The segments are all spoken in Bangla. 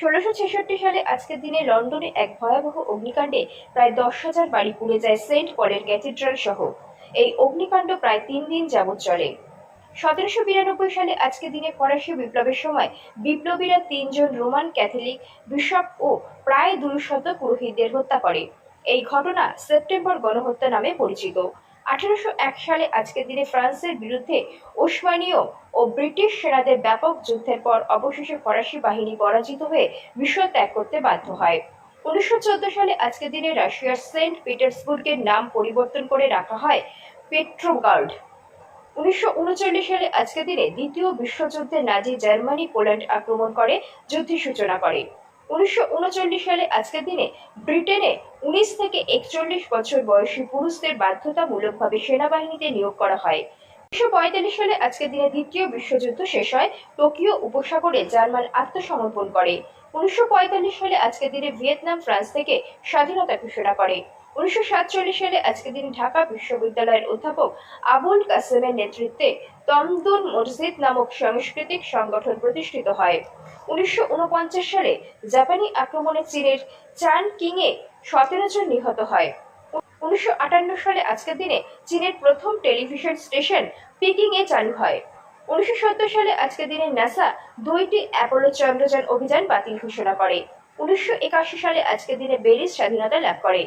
ষোলোশো ছেষট্টি সালে আজকের দিনে লন্ডনে এক ভয়াবহ অগ্নিকাণ্ডে প্রায় দশ হাজার বাড়ি পুড়ে যায় সেন্ট পলের ক্যাথিড্রাল সহ। এই অগ্নিকাণ্ড প্রায় তিন দিন যাবৎ চলে। সতেরোশো বিরানব্বই সালে আজকের দিনে ফরাসি বিপ্লবের সময় বিপ্লবীরা তিনজন রোমান ক্যাথলিক বিশপ ও প্রায় দুই শত পুরোহিতদের হত্যা করে। এই ঘটনা সেপ্টেম্বর গণহত্যা নামে পরিচিত। আঠারোশো এক সালে আজকের দিনে ফ্রান্সের বিরুদ্ধে ওসমানীয় ও ব্রিটিশ সেনাদের ব্যাপক যুদ্ধের পর অবশেষে ফরাসি বাহিনী পরাজিত হয়ে বিশ্ব ত্যাগ করতে বাধ্য হয়। উনিশশো চোদ্দ সালে আজকের দিনে রাশিয়ার সেন্ট পিটার্সবুর্গের নাম পরিবর্তন করে রাখা হয় পেট্রোগার্ড। উনিশশো উনচল্লিশ সালে আজকের দিনে দ্বিতীয় বিশ্বযুদ্ধে নাজি জার্মানি পোল্যান্ড আক্রমণ করে, যুদ্ধের সূচনা করে। উনিশশো উনচল্লিশ সালে আজকের দিনে ব্রিটেনে উনিশ থেকে একচল্লিশ বছর বয়সী পুরুষদের বাধ্যতামূলকভাবে সেনাবাহিনীতে নিয়োগ করা হয়। উনিশশো পঁয়তাল্লিশ সালে আজকের দিনে দ্বিতীয় বিশ্বযুদ্ধ শেষ হয়, টোকিও উপসাগরে জার্মান আত্মসমর্পণ করে। উনিশশো পঁয়তাল্লিশ সালে আজকের দিনে ভিয়েতনাম, ফ্রান্স থেকে স্বাধীনতা ঘোষণা করে। উনিশশো সাতচল্লিশ সালে দিন ঢাকা বিশ্ববিদ্যালয়ের অধ্যাপক আবুল কাসেমের নেতৃত্বে মসজিদ নামক সাংস্কৃতিক সংগঠন প্রতিষ্ঠিত হয়। উনিশশো উনপঞ্চাশ সালে জাপানি আক্রমণে চীনের চান কিংয়ে সতেরো জন নিহত হয়। উনিশশো আটান্ন সালে আজকের দিনে চীনের প্রথম টেলিভিশন স্টেশন পিকিং এ চালু হয়। উনিশশো সত্তর সালে আজকের দিনে নাসা দুইটি অ্যাপোলো চন্দ্রযান অভিযান বাতিল ঘোষণা করে। উনিশশো একাশি সালে আজকের দিনে বেরিস স্বাধীনতা লাভ করে।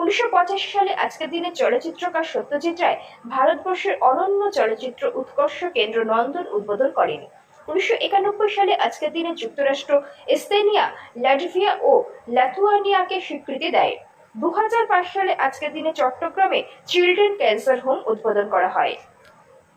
উনিশশো পঁচাশি সালে আজকের দিনে চলচ্চিত্রকার সত্যজিৎ রায় ভারতবর্ষের অনন্য চলচ্চিত্র উৎকর্ষ কেন্দ্র নন্দন উদ্বোধন করেন। উনিশশো একানব্বই সালে আজকের দিনে যুক্তরাষ্ট্র, এস্তেনিয়া ল্যাটভিয়া ও ল্যাথুয়ানিয়াকে স্বীকৃতি দেয়। দু হাজার পাঁচ সালে আজকের দিনে চট্টগ্রামে চিলড্রেন ক্যান্সার হোম উদ্বোধন করা হয়।